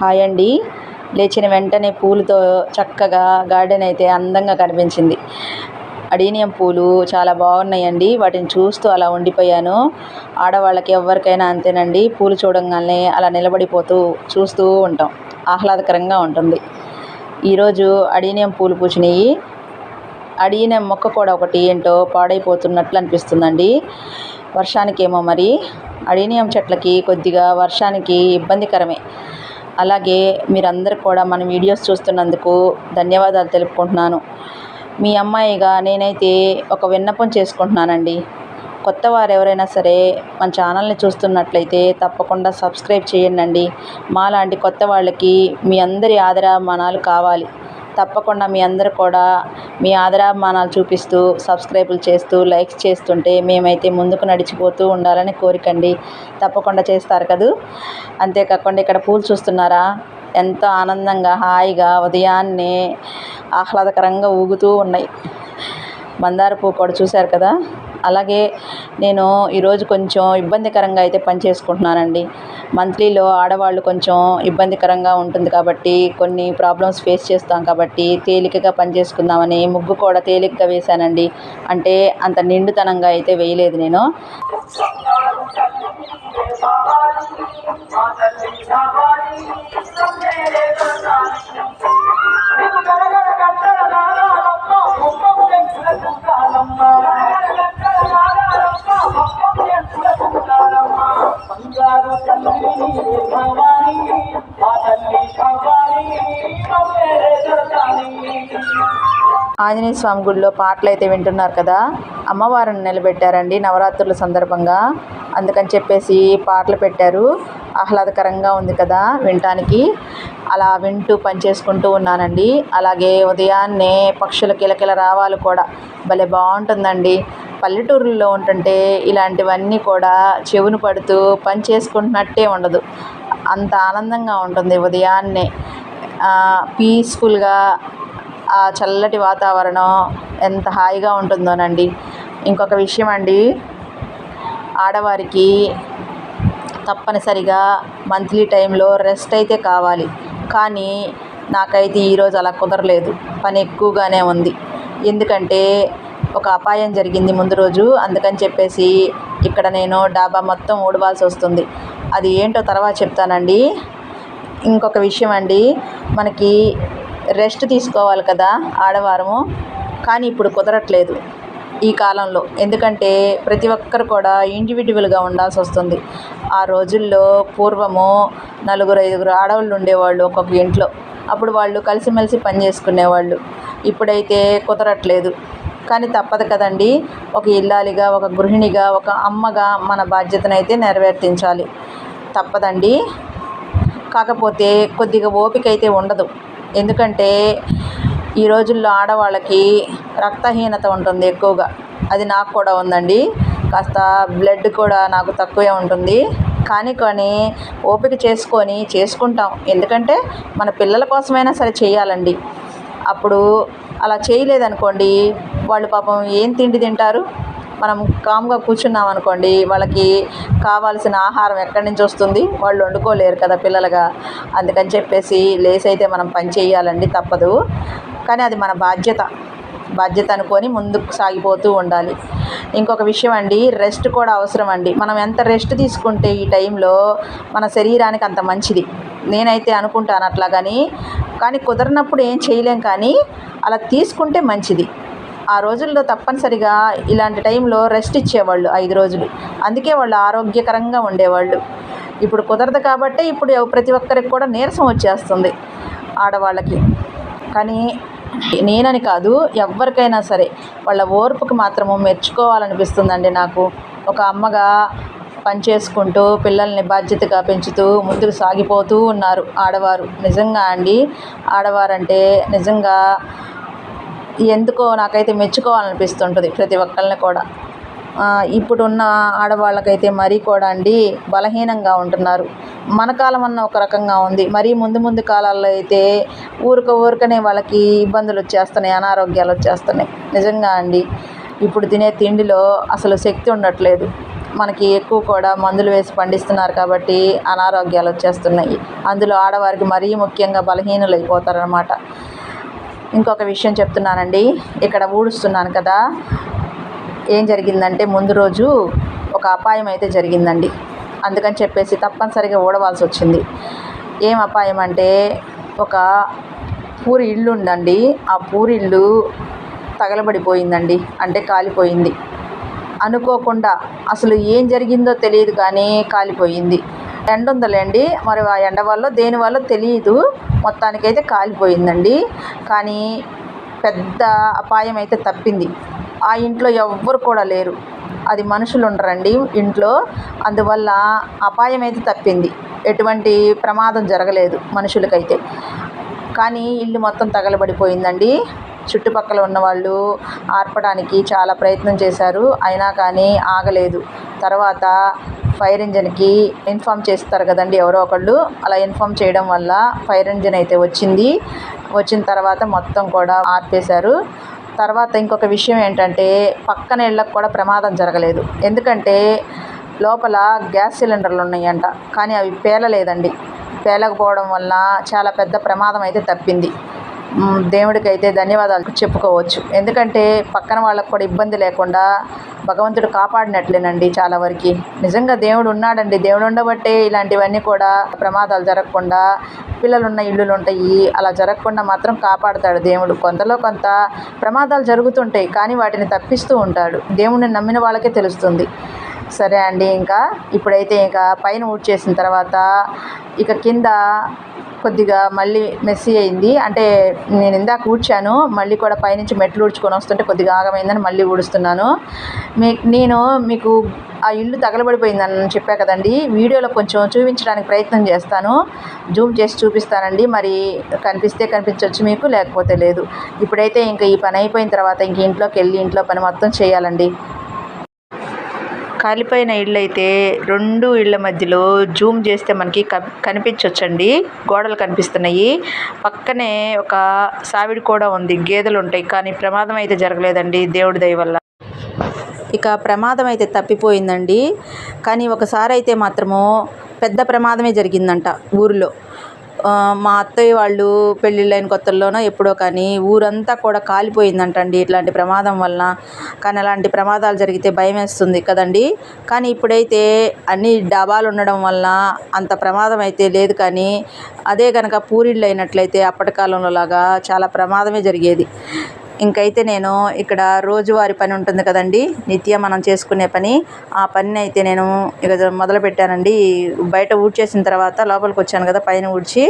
Hi అండి. లేచిన వెంటనే పూలతో చక్కగా గార్డెన్ అయితే అందంగా కనిపించింది. అడీనియం పూలు చాలా బాగున్నాయండి. వాటిని చూస్తూ అలా ఉండిపోయాను. ఆడవాళ్ళకి ఎవరికైనా అంతేనండి. పూలు చూడంగానే అలా నిలబడిపోతూ చూస్తూ ఉంటాం. ఆహ్లాదకరంగా ఉంటుంది. ఈరోజు అడీనియం పూలు పూచినాయి అడీనియం మొక్క కూడా ఒకటి ఏంటో పాడైపోతున్నట్లు అనిపిస్తుందండి. వర్షానికేమో మరి. అడీనియం చెట్లకి కొద్దిగా వర్షానికి ఇబ్బందికరమే. అలాగే మీరందరూ కూడా మన వీడియోస్ చూస్తున్నందుకు ధన్యవాదాలు తెలుపుకుంటున్నాను. మీ అమ్మాయిగా నేనైతే ఒక విన్నపం చేసుకుంటున్నానండి. కొత్త వారు ఎవరైనా సరే మన ఛానల్ని చూస్తున్నట్లయితే తప్పకుండా సబ్స్క్రైబ్ చేయండి మాలాంటి కొత్త వాళ్ళకి మీ అందరి ఆదరాభిమానాలు కావాలి. తప్పకుండా మీ అందరు కూడా మీ ఆదరాభిమానాలు చూపిస్తూ సబ్స్క్రైబులు చేస్తూ లైక్స్ చేస్తుంటే మేమైతే ముందుకు నడిచిపోతూ ఉండాలని కోరికండి. తప్పకుండా చేస్తారు కదూ? అంతేకాకుండా ఇక్కడ పూలు చూస్తున్నారా? ఎంతో ఆనందంగా హాయిగా ఉదయాన్నే ఆహ్లాదకరంగా ఊగుతూ ఉన్నాయి. మందార పువ్వు కూడా చూశారు కదా? అలాగే నేను ఈరోజు కొంచెం ఇబ్బందికరంగా అయితే పని చేసుకుంటున్నానండి. మంత్లీలో ఆడవాళ్ళు కొంచెం ఇబ్బందికరంగా ఉంటుంది కాబట్టి కొన్ని ప్రాబ్లమ్స్ ఫేస్ చేస్తాం కాబట్టి తేలికగా పని చేసుకుందామని ముగ్గు కూడా తేలికగా వేశానండి. అంటే అంత నిండుతనంగా అయితే వేయలేదు నేను. బంగారు తల్లి భవాని తల్లి ఆంజనేయ స్వామి గుడిలో పాటలు అయితే వింటున్నారు కదా. అమ్మవారిని నిలబెట్టారండి నవరాత్రుల సందర్భంగా. అందుకని చెప్పేసి పాటలు పెట్టారు. ఆహ్లాదకరంగా ఉంది కదా వినటానికి. అలా వింటూ పని చేసుకుంటూ ఉన్నానండి. అలాగే ఉదయాన్నే పక్షుల కిలకిల రావాలి కూడా. భలే బాగుంటుందండి. పల్లెటూరుల్లో ఉంటుంటే ఇలాంటివన్నీ కూడా చెవును పడుతూ పని చేసుకుంటున్నట్టే ఉండదు. అంత ఆనందంగా ఉంటుంది ఉదయాన్నే. పీస్ఫుల్గా ఆ చల్లటి వాతావరణం ఎంత హాయిగా ఉంటుందోనండి. ఇంకొక విషయం అండి ఆడవారికి తప్పనిసరిగా మంత్లీ టైంలో రెస్ట్ అయితే కావాలి. కానీ నాకైతే ఈరోజు అలా కుదరలేదు. పని ఎక్కువగానే ఉంది. ఎందుకంటే ఒక అపాయం జరిగింది ముందు రోజు. అందుకని చెప్పేసి ఇక్కడ నేను డాబా మొత్తం ఊడవాల్సి వస్తుంది. అది ఏంటో తర్వాత చెప్తానండి. ఇంకొక విషయం అండి. మనకి రెస్ట్ తీసుకోవాలి కదా ఆడవారము. కానీ ఇప్పుడు కుదరట్లేదు ఈ కాలంలో. ఎందుకంటే ప్రతి ఒక్కరు కూడా ఇండివిజువల్గా ఉండాల్సి వస్తుంది. ఆ రోజుల్లో పూర్వము నలుగురు ఐదుగురు ఆడవాళ్ళు ఉండేవాళ్ళు ఒక్కొక్క ఇంట్లో. అప్పుడు వాళ్ళు కలిసిమెలిసి పని చేసుకునేవాళ్ళు. ఇప్పుడైతే కుదరట్లేదు. కానీ తప్పదు కదండి. ఒక ఇల్లాలిగా ఒక గృహిణిగా ఒక అమ్మగా మన బాధ్యతనైతే నెరవేర్తించాలి. తప్పదండి. కాకపోతే కొద్దిగా ఓపిక అయితే ఉండదు. ఎందుకంటే ఈ రోజుల్లో ఆడవాళ్ళకి రక్తహీనత ఉంటుంది ఎక్కువగా. అది నాకు కూడా ఉందండి. కాస్త బ్లడ్ కూడా నాకు తక్కువే ఉంటుంది. కానీ కానీ ఓపిక చేసుకొని చేసుకుంటాం. ఎందుకంటే మన పిల్లల కోసమైనా సరే చేయాలండి. అప్పుడు అలా చేయలేదనుకోండి వాళ్ళు పాపం ఏం తిండి తింటారు? మనం కామ్గా కూర్చున్నాం అనుకోండి వాళ్ళకి కావాల్సిన ఆహారం ఎక్కడి నుంచి వస్తుంది? వాళ్ళు వండుకోలేరు కదా పిల్లలుగా. అందుకని చెప్పేసి లేస్ అయితే మనం పని చేయాలండి తప్పదు. కానీ అది మన బాధ్యత. బాధ్యత అనుకొని ముందుకు సాగిపోతూ ఉండాలి. ఇంకొక విషయం అండి రెస్ట్ కూడా అవసరం అండి. మనం ఎంత రెస్ట్ తీసుకుంటే ఈ టైంలో మన శరీరానికి అంత మంచిది. నేనైతే అనుకుంటాను అట్లా కానీ కానీ కుదరనప్పుడు ఏం చేయలేం కానీ అలా తీసుకుంటే మంచిది. ఆ రోజుల్లో తప్పనిసరిగా ఇలాంటి టైంలో రెస్ట్ ఇచ్చేవాళ్ళు ఐదు రోజులు. అందుకే వాళ్ళు ఆరోగ్యకరంగా ఉండేవాళ్ళు. ఇప్పుడు కుదరదు కాబట్టి ఇప్పుడు ప్రతి ఒక్కరికి కూడా నీరసం వచ్చేస్తుంది ఆడవాళ్ళకి. కానీ నేనని కాదు ఎవరికైనా సరే వాళ్ళ ఓర్పుకు మాత్రము మెచ్చుకోవాలనిపిస్తుందండి నాకు. ఒక అమ్మగా పని చేసుకుంటూ పిల్లల్ని బాధ్యతగా పెంచుతూ ముందుకు సాగిపోతూ ఉన్నారు ఆడవారు. నిజంగా అండి ఆడవారంటే నిజంగా ఎందుకో నాకైతే మెచ్చుకోవాలనిపిస్తుంటుంది ప్రతి ఒక్కరిని కూడా. ఇప్పుడున్న ఆడవాళ్ళకైతే మరీ కూడా అండి బలహీనంగా ఉంటున్నారు. మన కాలం అన్న ఒక రకంగా ఉంది. మరీ ముందు ముందు కాలాల్లో అయితే ఊరిక ఊరికనే వాళ్ళకి ఇబ్బందులు వచ్చేస్తున్నాయి అనారోగ్యాలు వచ్చేస్తున్నాయి. నిజంగా అండి ఇప్పుడు తినే తిండిలో అసలు శక్తి ఉండట్లేదు. మనకి ఎక్కువ కూడా మందులు వేసి పండిస్తున్నారు కాబట్టి అనారోగ్యాలు వచ్చేస్తున్నాయి. అందులో ఆడవారికి మరీ ముఖ్యంగా బలహీనులు అయిపోతారనమాట ఇంకొక విషయం చెప్తున్నానండి. ఇక్కడ ఊడుస్తున్నాను కదా. ఏం జరిగిందంటే ముందు రోజు ఒక అపాయం అయితే జరిగిందండి. అందుకని చెప్పేసి తప్పనిసరిగా ఊడవాల్సి వచ్చింది. ఏం అపాయం అంటే ఒక పూరి ఇల్లు ఉందండి. ఆ పూరి ఇల్లు తగలబడిపోయిందండి. అంటే కాలిపోయింది. అనుకోకుండా అసలు ఏం జరిగిందో తెలియదు కానీ కాలిపోయింది. ఎండ ఉందిలేండి మరి ఆ ఎండ వల్ల దేని వల్ల తెలియదు మొత్తానికైతే కాలిపోయిందండి. కానీ పెద్ద అపాయం అయితే తప్పింది. ఆ ఇంట్లో ఎవ్వరు కూడా లేరు. అది మనుషులు ఉండరండి ఇంట్లో. అందువల్ల అపాయం అయితే తప్పింది. ఎటువంటి ప్రమాదం జరగలేదు మనుషులకైతే. కానీ ఇల్లు మొత్తం తగలబడిపోయిందండి. చుట్టుపక్కల ఉన్నవాళ్ళు ఆర్పడానికి చాలా ప్రయత్నం చేశారు. అయినా కానీ ఆగలేదు. తర్వాత ఫైర్ ఇంజన్కి ఇన్ఫామ్ చేస్తారు కదండి ఎవరో ఒకళ్ళు. అలా ఇన్ఫామ్ చేయడం వల్ల ఫైర్ ఇంజన్ అయితే వచ్చింది. వచ్చిన తర్వాత మొత్తం కూడా ఆర్పేశారు. తర్వాత ఇంకొక విషయం ఏంటంటే పక్కన ఇళ్ళకు కూడా ప్రమాదం జరగలేదు. ఎందుకంటే లోపల గ్యాస్ సిలిండర్లు ఉన్నాయంట. కానీ అవి పేలలేదండి. పేలకపోవడం వల్ల చాలా పెద్ద ప్రమాదం అయితే తప్పింది. దేవుడికైతే ధన్యవాదాలు చెప్పుకోవచ్చు. ఎందుకంటే పక్కన వాళ్ళకు కూడా ఇబ్బంది లేకుండా భగవంతుడు కాపాడినట్లేనండి చాలా వరకు. నిజంగా దేవుడు ఉన్నాడండి. దేవుడు ఉండబట్టే ఇలాంటివన్నీ కూడా ప్రమాదాలు జరగకుండా పిల్లలున్న ఇల్లులు ఉంటాయి అలా జరగకుండా మాత్రం కాపాడతాడు దేవుడు. కొంతలో కొంత ప్రమాదాలు జరుగుతుంటాయి కానీ వాటిని తప్పిస్తూ ఉంటాడు. దేవుడిని నమ్మిన వాళ్ళకే తెలుస్తుంది. సరే అండి ఇంకా ఇప్పుడైతే ఇంకా పైన ఊడ్చేసిన తర్వాత ఇక కింద కొద్దిగా మళ్ళీ మెస్సీ అయింది. అంటే నేను ఇందాక ఊడ్చాను మళ్ళీ కూడా పైనుంచి మెట్లు ఊడ్చుకొని వస్తుంటే కొద్దిగా ఆగమైందని మళ్ళీ ఊడుస్తున్నాను. మీ నేను మీకు ఆ ఇల్లు తగలబడిపోయిందని చెప్పా కదండి వీడియోలో కొంచెం చూపించడానికి ప్రయత్నం చేస్తాను. జూమ్ చేసి చూపిస్తానండి మరి కనిపిస్తే కనిపించవచ్చు మీకు లేకపోతే లేదు. ఇప్పుడైతే ఇంకా ఈ పని అయిపోయిన తర్వాత ఇంక ఇంట్లోకి వెళ్ళి ఇంట్లో పని మొత్తం చేయాలండి. కాలిపోయిన ఇళ్ళు అయితే రెండు ఇళ్ళ మధ్యలో జూమ్ చేస్తే మనకి కనిపించవచ్చండి కనిపించొచ్చండి. గోడలు కనిపిస్తున్నాయి. పక్కనే ఒక సావిడి కూడా ఉంది. గేదెలు ఉంటాయి. కానీ ప్రమాదం అయితే జరగలేదండి. దేవుడి దయ వల్ల. ఇక ప్రమాదం అయితే తప్పిపోయిందండి. కానీ ఒకసారి అయితే మాత్రము పెద్ద ప్రమాదమే జరిగిందంట ఊరిలో. మా అత్తయ్య వాళ్ళు పెళ్ళిళ్ళైన కొత్తల్లోనో ఎప్పుడో కానీ ఊరంతా కూడా కాలిపోయిందంటండి ఇట్లాంటి ప్రమాదం వలన. కానీ అలాంటి ప్రమాదాలు జరిగితే భయం వేస్తుంది కదండి. కానీ ఇప్పుడైతే అన్ని డాబాలు ఉండడం వలన అంత ప్రమాదం అయితే లేదు కానీ అదే కనుక పూరిళ్ళు అయినట్లయితే అప్పటి కాలంలో లాగా చాలా ప్రమాదమే జరిగేది. ఇంకైతే నేను ఇక్కడ రోజువారి పని ఉంటుంది కదండి. నిత్యం మనం చేసుకునే పని. ఆ పని అయితే నేను ఇక మొదలు పెట్టానండి. బయట ఊడ్చేసిన తర్వాత లోపలికి వచ్చాను కదా పైన ఊడ్చి.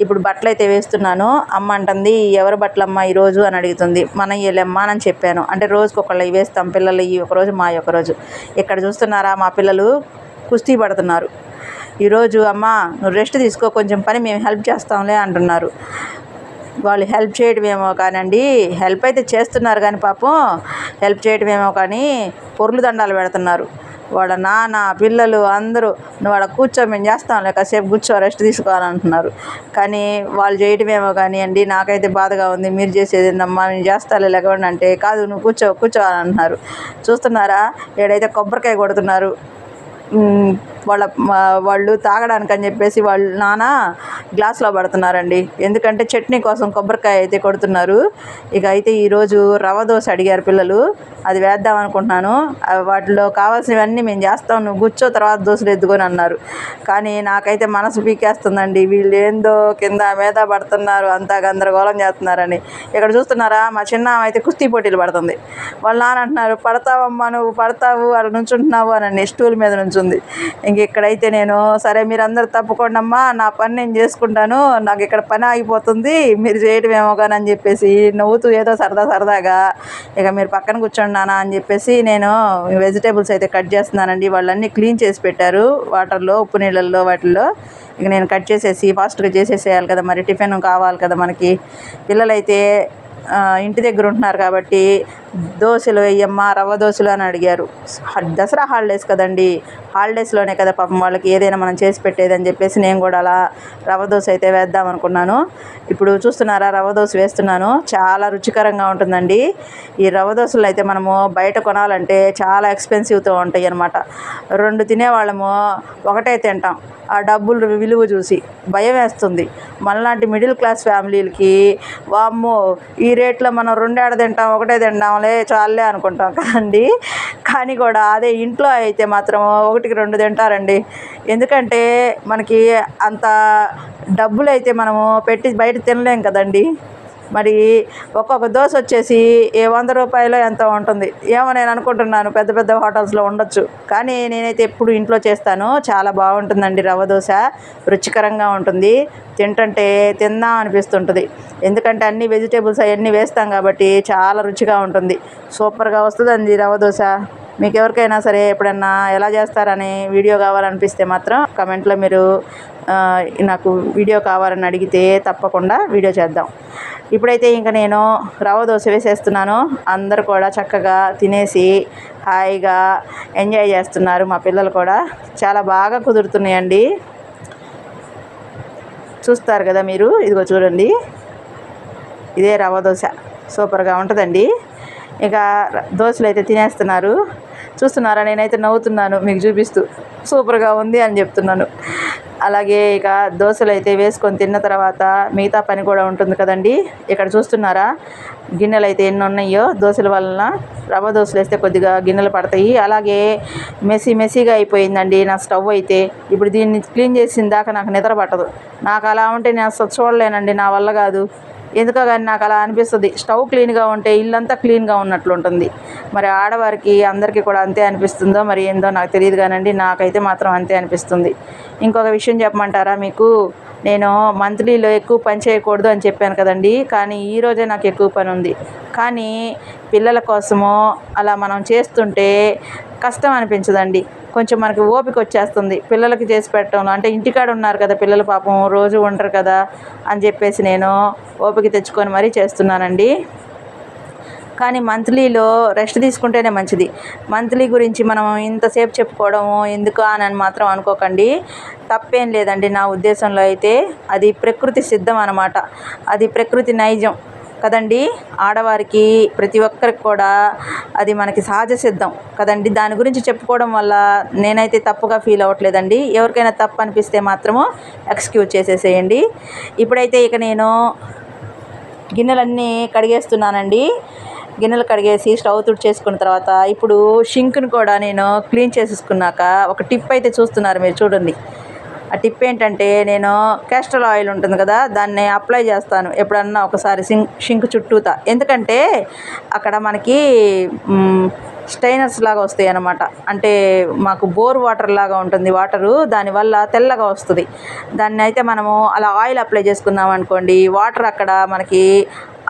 ఇప్పుడు బట్టలు అయితే వేస్తున్నాను. అమ్మ అంటుంది ఎవరి బట్టలు అమ్మ ఈరోజు అని అడుగుతుంది. మన ఇయ్యలేమ్మా అని చెప్పాను. అంటే రోజుకి ఒకళ్ళు వేస్తాం పిల్లలు ఈ ఒకరోజు మా ఒకరోజు ఇక్కడ చూస్తున్నారా మా పిల్లలు? కుస్తీ పడుతున్నారు. ఈరోజు అమ్మ నువ్వు రెస్ట్ తీసుకో కొంచెం పని మేము హెల్ప్ చేస్తాంలే అంటున్నారు. వాళ్ళు హెల్ప్ చేయడమేమో కానండి హెల్ప్ అయితే చేస్తున్నారు కానీ పాపం హెల్ప్ చేయడమేమో కానీ పొర్లు దండాలు పెడుతున్నారు. వాళ్ళ నాన్న పిల్లలు అందరూ నువ్వు వాళ్ళ కూర్చో మేము చేస్తాం కాసేపు కూర్చో రెస్ట్ తీసుకోవాలంటున్నారు. కానీ వాళ్ళు చేయటమేమో కానీ అండి నాకైతే బాధగా ఉంది. మీరు చేసేది ఏందమ్మా నేను చేస్తాలే లేకుండా అంటే కాదు నువ్వు కూర్చో కూర్చోవాలంటున్నారు అంటున్నారు చూస్తున్నారా? ఏడైతే కొబ్బరికాయ కొడుతున్నారు. వాళ్ళ వాళ్ళు తాగడానికి అని చెప్పేసి వాళ్ళు నాన్న గ్లాస్లో పడుతున్నారండి. ఎందుకంటే చట్నీ కోసం కొబ్బరికాయ అయితే కొడుతున్నారు. ఇక అయితే ఈరోజు రవ దోశ అడిగారు పిల్లలు. అది వేద్దాం అనుకుంటున్నాను. వాటిలో కావాల్సినవన్నీ మేము చేస్తాం. నువ్వు కూర్చో తర్వాత దోశలు ఎద్దుకొని అన్నారు. కానీ నాకైతే మనసు పీకేస్తుందండి. వీళ్ళు ఏందో కింద మీద పడుతున్నారు. అంతా గందరగోళం చేస్తున్నారని. ఇక్కడ చూస్తున్నారా? మా చిన్న అయితే కుస్తీ పోటీలు పడుతుంది. వాళ్ళ నాన్న అంటున్నారు పడతావమ్మా నువ్వు పడతావు అలా నుంచుంటున్నావు అని స్టూల్ మీద నుంచుంది. ఇంక ఇక్కడైతే నేను సరే మీరందరూ తప్పుకోండి అమ్మా నా పని నేను చేసుకుంటాను నాకు ఇక్కడ పని ఆగిపోతుంది. మీరు చేయడమేమో కానీ అని చెప్పేసి నవ్వుతూ ఏదో సరదా సరదాగా ఇక మీరు పక్కన కూర్చోండి నాన్న అని చెప్పేసి నేను వెజిటేబుల్స్ అయితే కట్ చేస్తున్నానండి. వాళ్ళన్నీ క్లీన్ చేసి పెట్టారు. వాటర్లో ఉప్పు నీళ్ళల్లో వాటిల్లో. ఇక నేను కట్ చేసేసి ఫాస్ట్గా చేసేసేయాలి కదా మరి. టిఫిన్ కావాలి కదా మనకి. పిల్లలైతే ఇంటి దగ్గర ఉంటున్నారు కాబట్టి దోశలు వేయమ్మా రవ్వ దోశలు అని అడిగారు. దసరా హాలిడేస్ కదండి హాలిడేస్లోనే కదా పాపం వాళ్ళకి ఏదైనా మనం చేసి పెట్టేది అని చెప్పేసి నేను కూడా అలా రవ్వ దోశ అయితే వేద్దాం అనుకున్నాను. ఇప్పుడు చూస్తున్నారా రవ్వ దోశ వేస్తున్నాను. చాలా రుచికరంగా ఉంటుందండి. ఈ రవ్వ దోశలు అయితే మనము బయట కొనాలంటే చాలా ఎక్స్పెన్సివ్తో ఉంటాయి అనమాట రెండు తినేవాళ్ళము ఒకటే తింటాం. ఆ డబ్బులు విలువ చూసి భయం వేస్తుంది. మనలాంటి మిడిల్ క్లాస్ ఫ్యామిలీలకి వామ్మో ఈ రేట్లో మనం రెండేడ తింటాం ఒకటే తింటాంలే చాలే అనుకుంటాం కదండి. కానీ కూడా అదే ఇంట్లో అయితే మాత్రం ఒకటికి రెండు తింటారండి. ఎందుకంటే మనకి అంత డబ్బులు అయితే మనము పెట్టి బయట తినలేం కదండి. మరి ఒక్కొక్క దోశ వచ్చేసి ఏ వంద రూపాయలు ఎంత ఉంటుంది. ఏమో నేను అనుకుంటున్నాను పెద్ద పెద్ద హోటల్స్లో ఉండొచ్చు. కానీ నేనైతే ఎప్పుడు ఇంట్లో చేస్తాను. చాలా బాగుంటుందండి రవ్వ దోశ. రుచికరంగా ఉంటుంది. తింటుంటే తిందాం అనిపిస్తుంటుంది. ఎందుకంటే అన్ని వెజిటేబుల్స్ అవన్నీ వేస్తాం కాబట్టి చాలా రుచిగా ఉంటుంది. సూపర్గా వస్తుందండి రవ్వ దోశ. మీకు ఎవరికైనా సరే ఎప్పుడన్నా ఎలా చేస్తారని వీడియో కావాలనిపిస్తే మాత్రం కమెంట్లో మీరు నాకు వీడియో కావాలని అడిగితే తప్పకుండా వీడియో చేద్దాం. ఇప్పుడైతే ఇంకా నేను రవ దోశ వేసేస్తున్నాను. అందరు కూడా చక్కగా తినేసి హాయిగా ఎంజాయ్ చేస్తున్నారు మా పిల్లలు కూడా. చాలా బాగా కుదురుతున్నాయండి. చూస్తారు కదా మీరు? ఇదిగో చూడండి. ఇదే రవ దోశ. సూపర్గా ఉంటుందండి. ఇక దోశలు అయితే తినేస్తున్నారు. చూస్తున్నారా? నేనైతే నవ్వుతున్నాను మీకు చూపిస్తూ. సూపర్గా ఉంది అని చెప్తున్నాను. అలాగే ఇక దోశలు అయితే వేసుకొని తిన్న తర్వాత మిగతా పని కూడా ఉంటుంది కదండి. ఇక్కడ చూస్తున్నారా? గిన్నెలు అయితే ఎన్ని ఉన్నాయో దోశల వలన. రవ్వ దోశలు వేస్తే కొద్దిగా గిన్నెలు పడతాయి. అలాగే మెస్సీ మెస్సీగా అయిపోయిందండి నా స్టవ్ అయితే. ఇప్పుడు దీన్ని క్లీన్ చేసిన దాకా నాకు నిద్ర పట్టదు. నాకు అలా ఉంటే నేను అసలు చూడలేనండి నా వల్ల కాదు. ఎందుకో కానీ నాకు అలా అనిపిస్తుంది. స్టవ్ క్లీన్గా ఉంటే ఇల్లంతా క్లీన్గా ఉన్నట్లు ఉంటుంది మరి ఆడవారికి అందరికీ కూడా అంతే అనిపిస్తుందో మరి ఏందో నాకు తెలియదు కానండి. నాకైతే మాత్రం అంతే అనిపిస్తుంది. ఇంకొక విషయం చెప్పమంటారా మీకు? నేను మంత్లీలో ఎక్కువ పని చేయకూడదు అని చెప్పాను కదండి. కానీ ఈరోజే నాకు ఎక్కువ పని ఉంది. కానీ పిల్లల కోసము అలా మనం చేస్తుంటే కష్టం అనిపించదండి. కొంచెం మనకి ఓపిక వచ్చేస్తుంది. పిల్లలకి చేసి పెట్టడం అంటే ఇంటికాడ ఉన్నారు కదా పిల్లలు పాపం రోజు ఉండరు కదా అని చెప్పేసి నేను ఓపిక తెచ్చుకొని మరీ చేస్తున్నానండి. కానీ మంత్లీలో రెస్ట్ తీసుకుంటేనే మంచిది. మంత్లీ గురించి మనం ఇంతసేపు చెప్పుకోవడము ఎందుకు అని అని మాత్రం అనుకోకండి. తప్పేం లేదండి నా ఉద్దేశంలో అయితే. అది ప్రకృతి సిద్ధం అన్నమాట. అది ప్రకృతి నైజం. కదండి? ఆడవారికి ప్రతి ఒక్కరికి కూడా అది మనకి సహజ సిద్ధం కదండి. దాని గురించి చెప్పుకోవడం వల్ల నేనైతే తప్పుగా ఫీల్ అవ్వట్లేదండి. ఎవరికైనా తప్పు అనిపిస్తే మాత్రము ఎక్స్క్యూజ్ చేసేసేయండి. ఇప్పుడైతే ఇక నేను గిన్నెలన్నీ కడిగేస్తున్నానండి. గిన్నెలు కడిగేసి స్టవ్ తుడిచేసుకున్న తర్వాత ఇప్పుడు షింక్ని కూడా నేను క్లీన్ చేసేసుకున్నాక ఒక టిప్ అయితే చూస్తున్నారు మీరు చూడండి. ఆ టిప్ ఏంటంటే నేను క్యాస్టర్ ఆయిల్ ఉంటుంది కదా దాన్ని అప్లై చేస్తాను. ఎప్పుడన్నా ఒకసారి సింక్ షింక్ చుట్టూతా. ఎందుకంటే అక్కడ మనకి స్టైనర్స్ లాగా వస్తాయి అన్నమాట. అంటే మాకు బోర్ వాటర్ లాగా ఉంటుంది వాటరు దానివల్ల తెల్లగా వస్తుంది. దాన్ని అయితే మనము అలా ఆయిల్ అప్లై చేసుకున్నాం అనుకోండి వాటర్ అక్కడ మనకి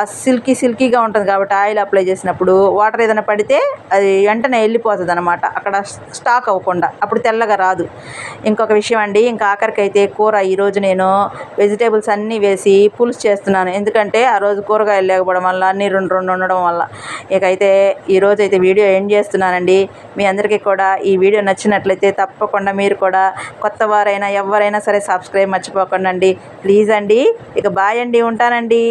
ఆ సిల్కీ సిల్కీగా ఉంటుంది కాబట్టి ఆయిల్ అప్లై చేసినప్పుడు వాటర్ ఏదైనా పడితే అది వెంటనే వెళ్ళిపోతుంది అనమాట అక్కడ స్టాక్ అవ్వకుండా. అప్పుడు తెల్లగా రాదు. ఇంకొక విషయం అండి ఇంకా ఆఖరికైతే కూర ఈరోజు నేను వెజిటేబుల్స్ అన్నీ వేసి పులుసు చేస్తున్నాను. ఎందుకంటే ఆ రోజు కూరగాయలు లేకపోవడం వల్ల అన్నీ రెండు రెండు ఉండడం వల్ల. ఇకైతే ఈరోజు అయితే వీడియో ఎండ్ చేస్తున్నానండి. మీ అందరికీ కూడా ఈ వీడియో నచ్చినట్లయితే తప్పకుండా మీరు కూడా కొత్త వారైనా ఎవరైనా సరే సబ్స్క్రైబ్ మర్చిపోకండి అండి ప్లీజ్ అండి. ఇక బాయ్ అండి ఉంటానండి.